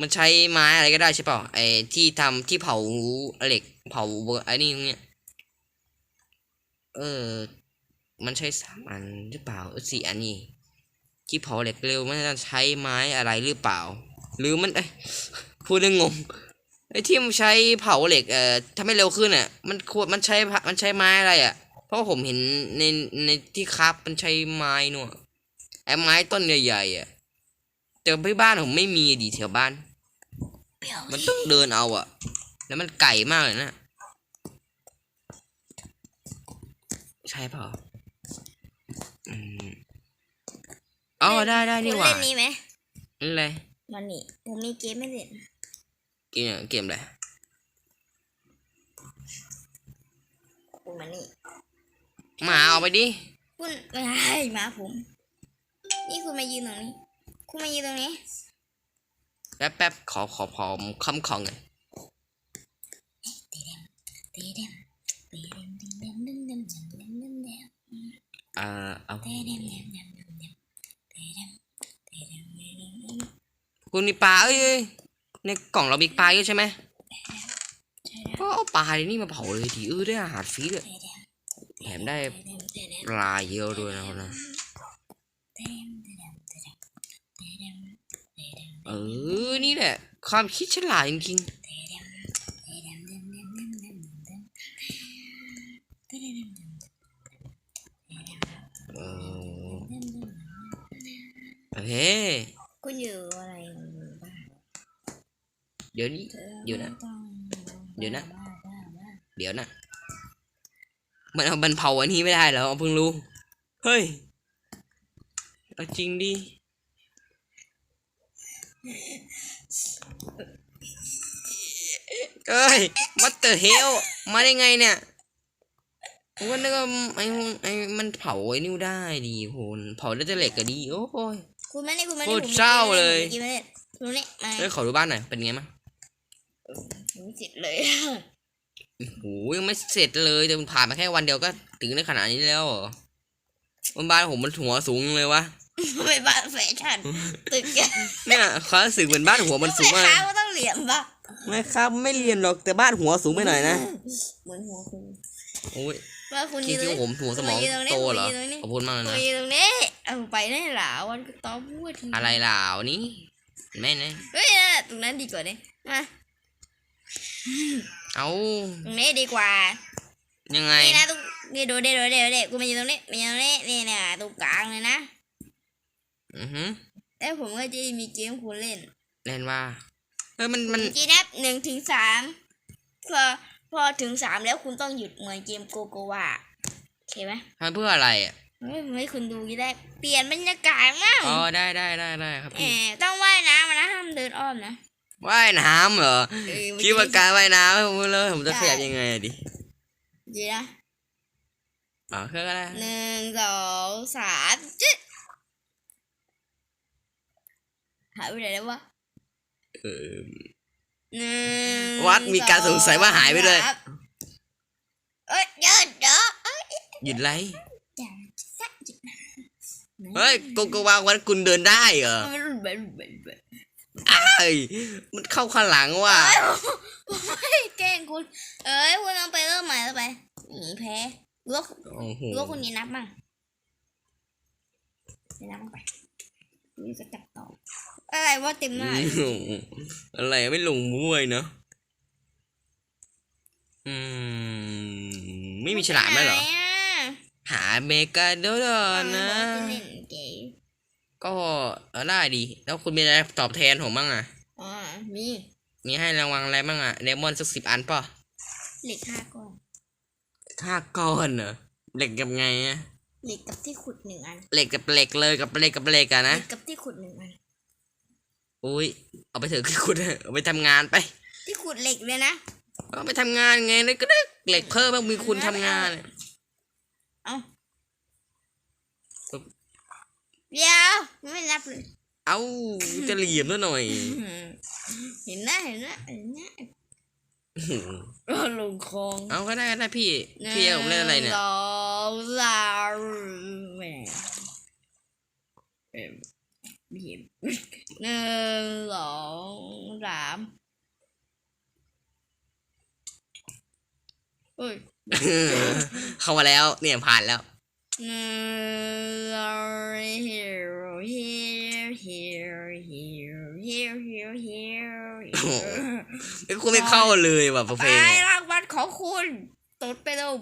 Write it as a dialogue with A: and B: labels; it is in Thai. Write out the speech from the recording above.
A: มันใช้ไม้อะไรก็ได้ใช่เปล่าไอ้ที่ทำที่เผาเหล็กเผาไอ้นี่เนี่ยเออ มันใช้สามอันหรือเปล่าเออสี่อันนี้ที่เผาเหล็กเร็วมันจะใช้ไม้อะไรหรือเปล่า หรือมันเอ้ยพูดเรื่องงงไอ้ที่มันใช้เผาเหล็กเอ่อทำให้เร็วขึ้นอะ มันควรมันใช้มันใช้ไม้อะไรอะ เพราะผมเห็นในในที่ครับมันใช้ไม้เนอะไอ้ไม้ต้นใหญ่ๆอะแต่ที่บ้านผมไม่มีดีแถวบ้าน มันต้องเดินเอาอะแล้วมันไก่มากเลยนะ ใช่เปล่าอืมอ๋อได้ได้นี่หว่า
B: คุณเล่นนี้ไหม
A: อะไร
B: มันนี่ผมมีเกมไม่เล่น
A: เกมเกมอะไร
B: คุณมันนี่
A: หมาเอาไปดิ
B: คุณไม่ให้มาผม นี่คุณมายืนตรงนี้ คุณมายืนตรงนี้
A: แป๊บแป๊บขอขอขอมคำของหน่อย
B: ตีเดมตีเดมตีเดมตีเดมตีเดมตีเดมตีเดม
A: เอ่อเอาคุณมีปลาเอ้ยในกล่องเรามีปลาเยอะใช่ไหมก็เอาปลาในนี่มาเผาเลยทีเออได้อาหารฟรีด้วยแถมได้ปลาเยอะด้วยนะคนนะ
B: ตีเดมตีเดมตีเดมตีเดมตี เอ
A: อ นี่แหละ ความคิดฉลาดจริง
B: เดมตีเดมตีเดมตีเดมตีเดมตีเดม
A: ๆเออโอเค
B: คุณอยู่อะไรบ้าง
A: เดี๋ยวนี้เดี๋ยวนะ เดี๋ยวนะ เดี๋ยวนะ มันเอามันเผาอันนี้ไม่ได้แล้วเพิ่งรู้ เฮ้ย เอาจริงดิ เอ้ยวัตเตอร์เฮลมาได้ไงเนี่ยผมก็นึกว่าไอ้ไอ้มันเผาไอ้นิ้วได้ดีโหนเผาได้แต่เหล็กก็ดีโอ้ย
B: คุณไม่ได้คุณไม่
A: โค
B: ได้
A: ตร
B: ผม
A: เศร้าเลย
B: กินไม่ได้คุณนี่มา
A: เฮ้ยขอดูบ้านหน่อยเป็นไงมั้ง
B: ผมเสร็จเลย
A: โอ้โหยังไม่เสร็จเลยแต่มันผ่านมาแค่วันเดียวก็ถึงได้ขนาดนี้แล้วเหรอบนบ้านผมมันหัวสูงเลยวะ
B: ไม่บ้านแฟชั่นตึกแก
A: เนี่ยความรู้สึกเหมือนบ้านหัวมันสูง
B: แม่
A: มาก
B: ค้าก็ต้องเหลี่ยมปะ
A: ไม่ครับไม่เรียนหรอกแต่บ้านหัวสูงไปหน่อยนะ
B: เหมือนหัวคุณ
A: โอ้ย
B: ว่าคุณ
A: คิ
B: ยื
A: ด
B: นตรง
A: ว่า
B: นี้
A: ผมหัวสมองโตเหรอ
B: ผมยืนตรงนี้
A: ขอบคุณมากเลย
B: คุณ
A: นะ
B: ยืนตรงนี้เอาไปได้หลาวันก็ต้องพูดที
A: อะไรเหล่านี้แม่นะ
B: เฮ้ยนั่นน่ะตรงนั้นดีกว่าเนี่ยมา
A: เอา
B: ตรงนี้ดีกว่า
A: ยังไง
B: นี่นะตรงนี่ดูเด็ดูเด็ดูเด็กูมาอยู่ตรงนี้มาอยู่ตรงนี้นี่เนี่ยตรงกลางเลยนะ
A: อือหือ
B: แล้วผมก็จะมีเกมคุณเล่น
A: เล่นว่าเฮ้ยมันมัน
B: จีนับหนึ่งถึงสามพอพอถึงสามแล้วคุณต้องหยุดเหมือนเกมโกโกวาโอเคไหม
A: ทำเพื่ออะไรอะ
B: เฮ้ยผมให้คุณดูก็ได้ เปลี่ยนบรรยากาศมั่ง
A: อ๋อได้ได้ได้ได้ครับ
B: แห
A: พี่
B: มต้องว่ายน้ำมานะห้ามเดินอ้อมนะ
A: ว่ายน้ำเหรอ
B: เออ
A: คิดว่าการว่ายน้ำให้ผมเลยผมจะขยับยังไงอะดิ
B: เดี๋ยวนะ
A: อ๋อคืออะไร
B: หนึ่งสองสามจิ๊ด หายไปไหนแล้ววะ
A: เออ
B: หนึ่ง
A: วัดมีการสงสัยว่าหายไปด้วย
B: สามเอ้ยเดี๋ยวเดี๋ยวเอ้ย
A: หยุดไร
B: อย่าสักหยุดนะ
A: เฮ้ยโกโกวาวันคุณเดินได้เหรอ
B: มันรุนแรงรุนแรงรุนแรง
A: เอ้ยมันเข้าข้างหลังว่ะ
B: ไม่แกล้งคุณ เอ้ยคุณต้องไปเริ่มใหม่แล้วไปหนีแพ้หรือว่า
A: โอ้โห
B: หรือว่าคุณนี่นับมั่งนี่นับมั่งไปนี่จะจับต่อ อะไรว่าเต็มหน้าเลย
A: อะไรไม่ลงมวยเนาะอืม ไม่มีฉลามไหมเหรอ
B: ไหนอะ
A: หาเมกาโดดอนนะ
B: บอกจะเล่นเกม
A: ก็เออได้ดี แล้วคุณมีอะไรตอบแทนผมบ้างอะ
B: อ๋อมี
A: มีให้รางวัลอะไรบ้างอะเดมอนสักสิบอันป่ะ
B: เหล็กห้าก้อน
A: ห้าก้อนเหรอเหล็กกับไงอะ
B: เหล็กกับที่ขุดหนึ่งอัน
A: เหล็กกับเหล็กเลยกับเหล็กกับเหล็กอะ
B: เห
A: นะ
B: ล็กกับที่ขุดหนึ่งอัน
A: อุ้ยเอาไปเถอะคุณเอาไปทำงานไป
B: ที่ขุดเหล็กเลยนะ
A: เอาไปทำงานไงเลยก็ได้เหล็กเพิ่มบ้างมีคุณทำงานเนี่ย
B: เอา
A: ปึ๊บ
B: เดี๋ยวไม่นับเลย
A: เอาจะเหลี่ยมด้วยหน่อย
B: เห็นนะเห็นนะเห็นนะก็ลงคลอง
A: เอาก็ได้ก็ได้พี่พี่เอาผมเล่นอะไรเนี่ย
B: หงสองสามแหมเอ็มไม่เห็นหนึ่งสองามเฮ้ย
A: เข้ามาแล้วเนี่ยผ่านแล้ว
B: Hero, here, here, here, here, here, here.
A: โอ้โหไม่คุณไม่เข้าเลยว่ะเพ
B: ไป
A: ลงอะ
B: รางวัลของคุณตดไปเร็ว